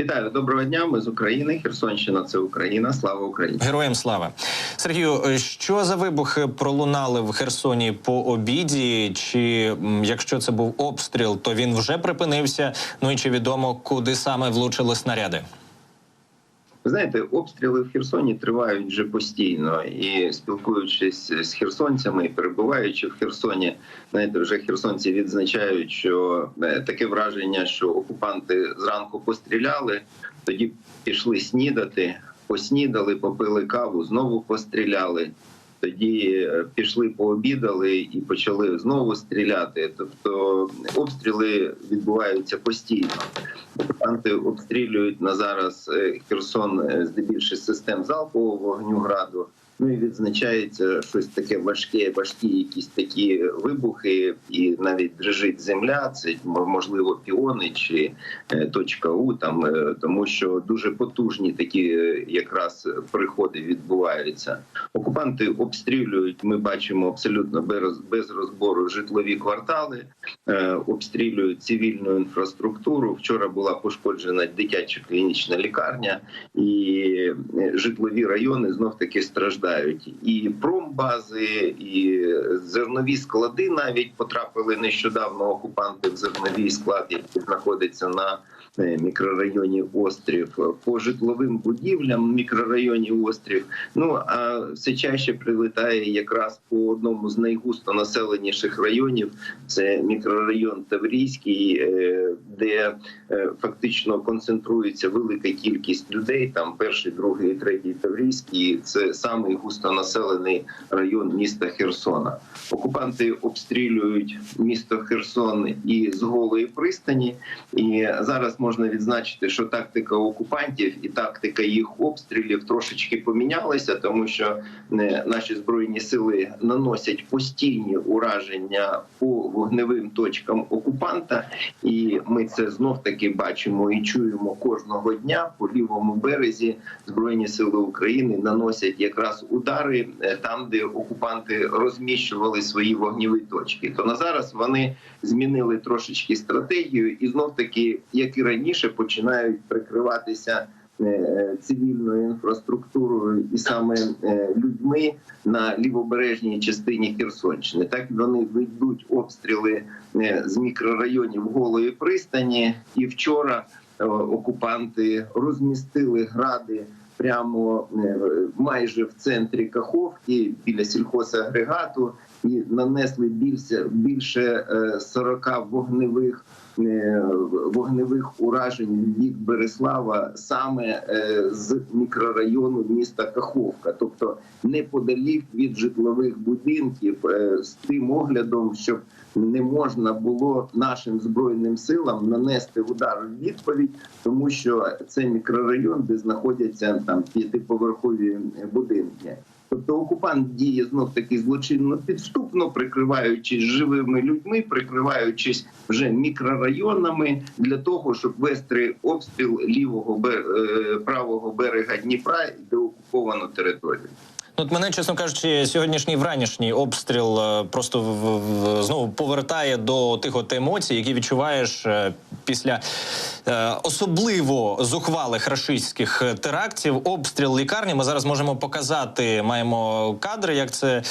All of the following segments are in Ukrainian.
Вітаю, доброго дня. Ми з України. Херсонщина це Україна. Слава Україні. Героям слава Сергію. е, Що за вибухи пролунали в Херсоні по обіді? Чи якщо це був обстріл, то він вже припинився? Ну і чи відомо, куди саме влучили снаряди? Ви знаєте, обстріли в Херсоні тривають вже постійно. І спілкуючись з херсонцями перебуваючи в Херсоні, знаєте, вже херсонці відзначають, що е, таке враження, що окупанти зранку постріляли, тоді пішли снідати, поснідали, попили каву, знову постріляли. Тоді е, пішли, пообідали і почали знову стріляти. Тобто обстріли відбуваються постійно. Окупанти обстрілюють на зараз е, Херсон е, здебільшого систем залпового вогню граду. Ну і відзначається щось таке важке, важкі якісь такі вибухи, і навіть дрижить земля. Це можливо піони чи е, точка У там, е, тому що дуже потужні такі е, якраз приходи відбуваються. Окупанти обстрілюють. Ми бачимо абсолютно без, без розбору житлові квартали, обстрілюють цивільну інфраструктуру. Вчора була пошкоджена дитяча клінічна лікарня, і житлові райони знов таки страждають. І промбази, і зернові склади. Навіть потрапили нещодавно окупанти в зерновий склад, який знаходиться на мікрорайоні Острів, по житловим будівлям в мікрорайоні Острів. Ну а все чаще прилетає якраз по одному з найгусто населеніших районів. Це мікрорайон Таврійський, е, де е, фактично концентрується велика кількість людей. Там перший, другий, третій Таврійський. Це самий густонаселений район міста Херсона. Окупанти обстрілюють місто Херсон і з голої пристані. І зараз можна відзначити, що тактика окупантів і тактика їх обстрілів трошечки помінялася, тому що е, наші збройні сили наносять постійні ураження по вогневим точкам окупанта, і ми це знов таки бачимо і чуємо кожного дня по лівому березі. Збройні сили України наносять якраз удари е, там, де окупанти розміщували свої вогневі точки. То на зараз вони змінили трошечки стратегію, і знов таки, як і раніше, починають прикриватися е, цивільною інфраструктурою і саме е, людьми на лівобережній частині Херсонщини. Так вони ведуть обстріли е, з мікрорайонів голої пристані, і вчора окупанти розмістили гради. Прямо майже в центрі Каховки біля сільхозагрегату і нанесли більше більше е, 40 вогневих вогневих уражень від Береслава саме е, з мікрорайону міста Каховка, тобто неподалік від житлових будинків, е, з тим оглядом, щоб не можна було нашим збройним силам нанести удар в відповідь, тому що це мікрорайон, де знаходяться там п'ятиповерхові будинки. Тобто окупант діє знов таки злочинно підступно, прикриваючись живими людьми, прикриваючись вже мікрорайонами для того, щоб вести обстріл лівого е, правого берега Дніпра і деокуповану територію. Ну, От мене, чесно кажучи, сьогоднішній вранішній обстріл е, просто в, знову повертає до тих от емоцій, які відчуваєш е, після особливо зухвалих рашистських е, терактів. Обстріл лікарні. Ми зараз можемо показати. Маємо кадри, як це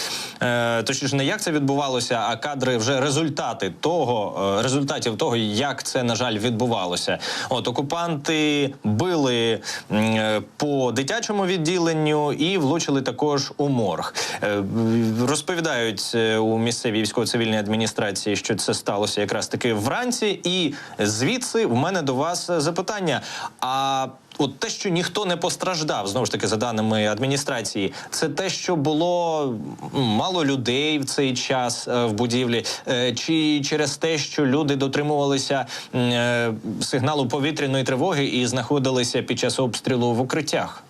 е, точніше, не як це відбувалося, а кадри вже результати того, е, результатів того, як це на жаль відбувалося. От окупанти били е, по дитячому відділенню і влучили також у морг. Е, Розповідають е, у місцевій військово-цивільній адміністрації, що це сталося якраз таки вранці. І звідси в мене до вас запитання. А От те, що ніхто не постраждав, знову ж таки, за даними адміністрації, це те, що було мало людей в цей час е, в будівлі, е, чи через те, що люди дотримувалися е, сигналу повітряної тривоги і знаходилися під час обстрілу в укриттях.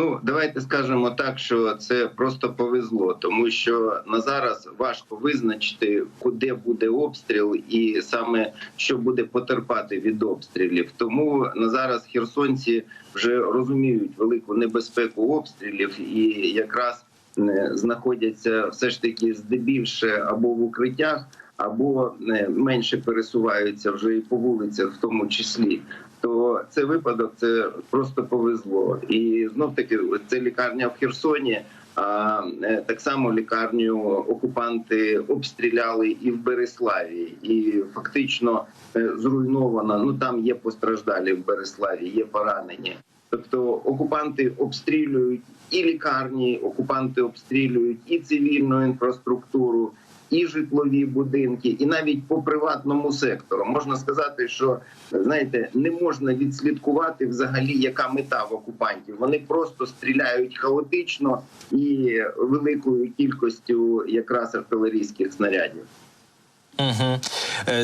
Ну, давайте скажемо так, що це просто повезло, тому що на зараз важко визначити, куди буде обстріл, і саме що буде потерпати від обстрілів. Тому на зараз херсонці вже розуміють велику небезпеку обстрілів і якраз знаходяться все ж таки здебільше або в укриттях, або менше пересуваються вже і по вулицях, в тому числі. То це випадок, це просто повезло. І знов таки, це лікарня в Херсоні. А е, так само лікарню окупанти обстріляли і в Береславі, і фактично е, зруйнована. Ну там є постраждалі в Береславі, є поранені. Тобто окупанти обстрілюють і лікарні, окупанти обстрілюють і цивільну інфраструктуру, і житлові будинки, і навіть по приватному сектору можна сказати, що знаєте, не можна відслідкувати взагалі, яка мета в окупантів. Вони просто стріляють хаотично і великою кількістю якраз артилерійських снарядів. Угу.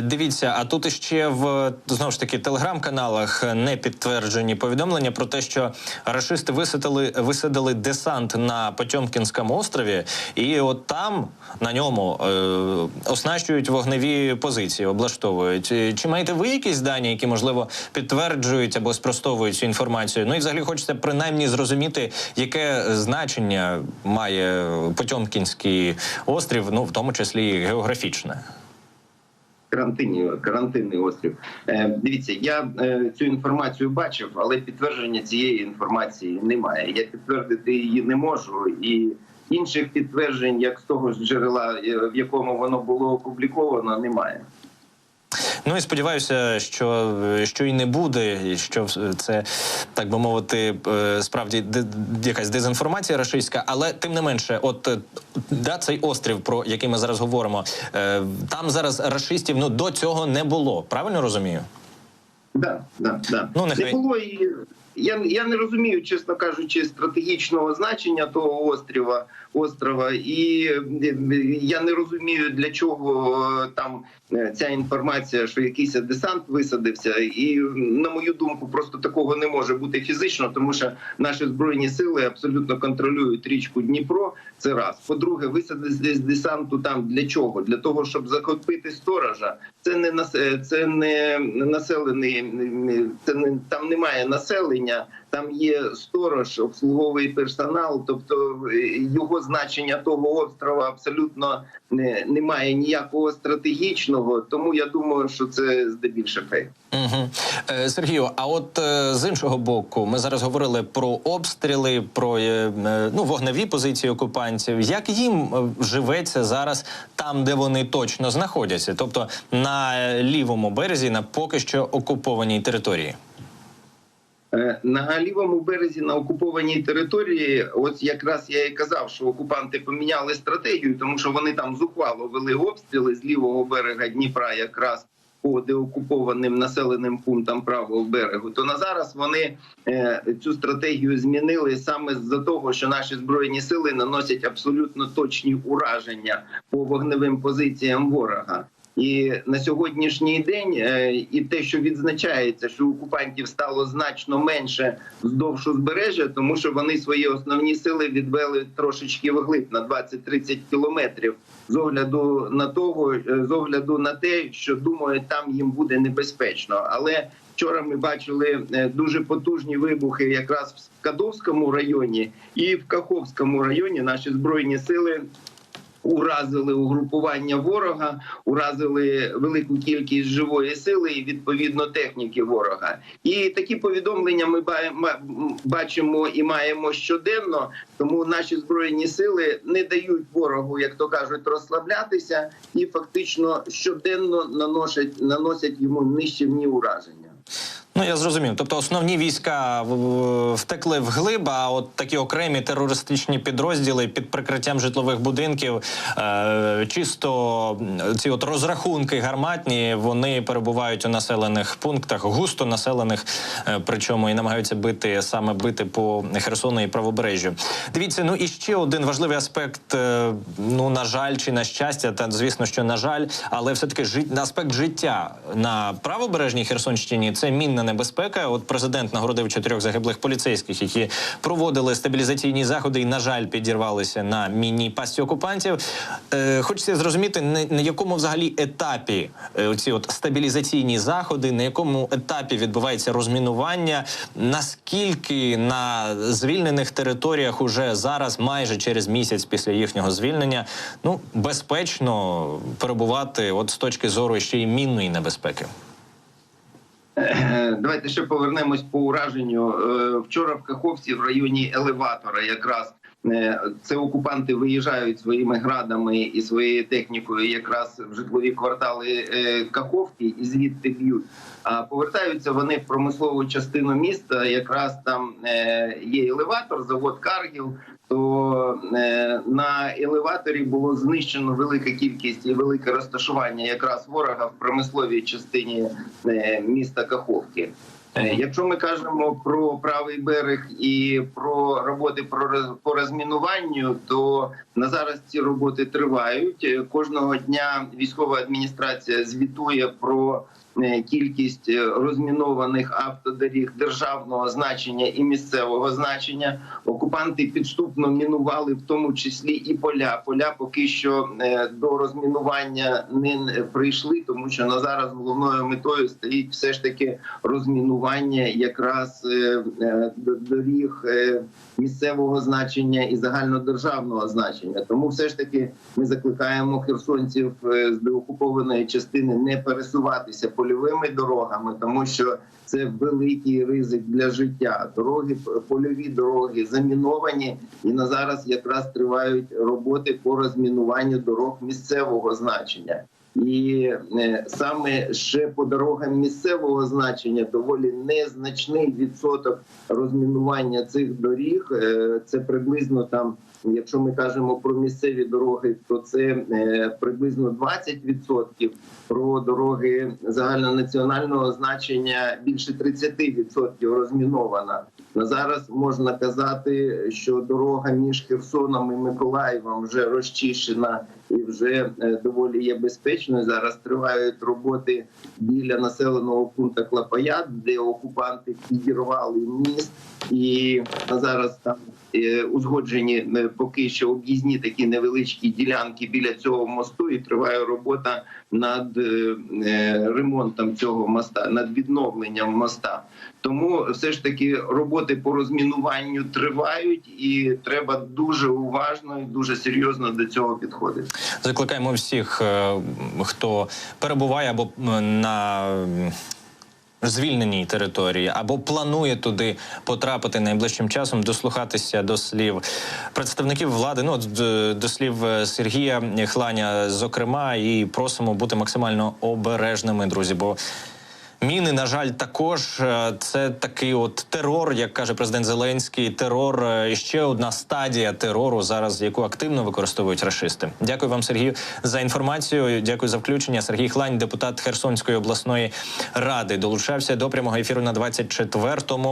Дивіться, а тут іще в знову ж таки телеграм-каналах не підтверджені повідомлення про те, що рашисти висадили висадили десант на Потьомкінському острові, і от там на ньому е, оснащують вогневі позиції, облаштовують. Е, Чи маєте ви якісь дані, які можливо підтверджують або спростовують цю інформацію? Ну і взагалі хочеться принаймні зрозуміти, яке значення має Потьомкінський острів, ну в тому числі географічне. Карантинні карантинний острів. Е, дивіться, я е, цю інформацію бачив, але підтвердження цієї інформації немає. Я підтвердити її не можу, і інших підтверджень, як з того ж джерела, е, в якому воно було опубліковано, немає. Ну і сподіваюся, що, що і не буде, і що це так би мовити, е, справді якась дезінформація рашистська, але тим не менше, от е, да, цей острів, про який ми зараз говоримо, е, там зараз рашистів ну до цього не було. Правильно розумію? Да, да, да. Ну, нехай- Не було і я, я не розумію, чесно кажучи, стратегічного значення того острова острова, і я не розумію для чого е, там е, ця інформація, що якийсь десант висадився. І на мою думку, просто такого не може бути фізично, тому що наші збройні сили абсолютно контролюють річку Дніпро. Це раз. По-друге, висадити з десанту там для чого? Для того, щоб захопити сторожа. Це не е, це не населений, це не там немає населення. Там є сторож, обслуговий персонал. Тобто е, його значення того острова абсолютно не немає ніякого стратегічного. Тому я думаю, що це здебільше фейк. Угу. Сергію, а от е, з іншого боку, ми зараз говорили про обстріли, про ну, вогневі позиції окупантів. Як їм живеться зараз там, де вони точно знаходяться, тобто на лівому березі, на поки що окупованій території? Е, На лівому березі на окупованій території, ось якраз я і казав, що окупанти поміняли стратегію, тому що вони там зухвало вели обстріли з лівого берега Дніпра, якраз по деокупованим населеним пунктам правого берегу. То на зараз вони е, цю стратегію змінили саме з-за того, що наші збройні сили наносять абсолютно точні ураження по вогневим позиціям ворога. І на сьогоднішній день е, і те, що відзначається, що окупантів стало значно менше вздовж узбережжя, тому що вони свої основні сили відвели трошечки вглиб на 20-30 кілометрів з огляду на того, е, з огляду на те, що думають, там їм буде небезпечно. Але вчора ми бачили е, дуже потужні вибухи якраз в Кадовському районі і в Каховському районі. Наші збройні сили уразили угрупування ворога, уразили велику кількість живої сили і відповідно техніки ворога. І такі повідомлення ми бачимо і маємо щоденно. Тому наші збройні сили не дають ворогу, як то кажуть, розслаблятися, і фактично щоденно наносять наносять йому нищівні ураження. Ну я зрозумів. Тобто основні війська в- в- втекли вглиб, а от такі окремі терористичні підрозділи під прикриттям житлових будинків, е, чисто ці от розрахунки гарматні, вони перебувають у населених пунктах, густо населених, е, причому і намагаються бити саме бити по Херсону і правобережжю. Дивіться, ну і ще один важливий аспект. е, Ну на жаль, чи на щастя, та звісно, що на жаль, але все таки жит... аспект життя на правобережній Херсонщині це мінна небезпека. От президент нагородив чотирьох загиблих поліцейських, які проводили стабілізаційні заходи і, на жаль, підірвалися на мінній пастці окупантів. Е, хочеться зрозуміти, на, на якому взагалі етапі е, ці от стабілізаційні заходи, на якому етапі відбувається розмінування, наскільки на звільнених територіях уже зараз, майже через місяць після їхнього звільнення, ну безпечно перебувати, от з точки зору ще й мінної небезпеки. Е, Давайте ще повернемось по ураженню. Е, Вчора в Каховці в районі елеватора якраз це окупанти виїжджають своїми градами і своєю технікою якраз в житлові квартали е, Каховки і звідти б'ють. А повертаються вони в промислову частину міста. Якраз там е, є елеватор, завод Каргіл. То е, на елеваторі було знищено велика кількість і велике розташування якраз ворога в промисловій частині е, міста Каховки. Е, Якщо ми кажемо про правий берег і про роботи про по розмінуванню, то на зараз ці роботи тривають. Е, Кожного дня військова адміністрація звітує про кількість е, розмінованих автодоріг державного значення і місцевого значення. Окупанти підступно мінували в тому числі і поля. Поля поки що е, до розмінування не прийшли, тому що на зараз головною метою стоїть все ж таки розмінування якраз е, е, доріг е, місцевого значення і загальнодержавного значення. Тому все ж таки ми закликаємо херсонців е, з деокупованої частини не пересуватися польовими дорогами, тому що це великий ризик для життя. Дороги польові дороги заміновані, і на зараз якраз тривають роботи по розмінуванню дорог місцевого значення. І е, саме ще по дорогам місцевого значення доволі незначний відсоток розмінування цих доріг. Е, Це приблизно там, якщо ми кажемо про місцеві дороги, то це е, приблизно 20%. Про дороги загальнонаціонального значення більше 30% розмінована. На зараз можна казати, що дорога між Херсоном і Миколаєвом вже розчищена і вже е, доволі є безпечною. Зараз тривають роботи біля населеного пункту Клапаят, де окупанти підірвали міст, і зараз там е, узгоджені е, поки що об'їзні такі невеличкі ділянки біля цього мосту, і триває робота над е, е, ремонтом цього моста, над відновленням моста. Тому все ж таки роботи по розмінуванню тривають, і треба дуже уважно і дуже серйозно до цього підходити. Закликаємо всіх, е, хто перебуває або на звільненій території, або планує туди потрапити найближчим часом, дослухатися до слів представників влади. Ну до слів е, Сергія Хланя, зокрема, і просимо бути максимально обережними, друзі. бо Міни, на жаль, також е, це такий от терор, як каже президент Зеленський. Терор е, і ще одна стадія терору, зараз яку активно використовують рашисти. Дякую вам, Сергію, за інформацію. Дякую за включення. Сергій Хлань, депутат Херсонської обласної ради, долучався до прямого ефіру на 24-му.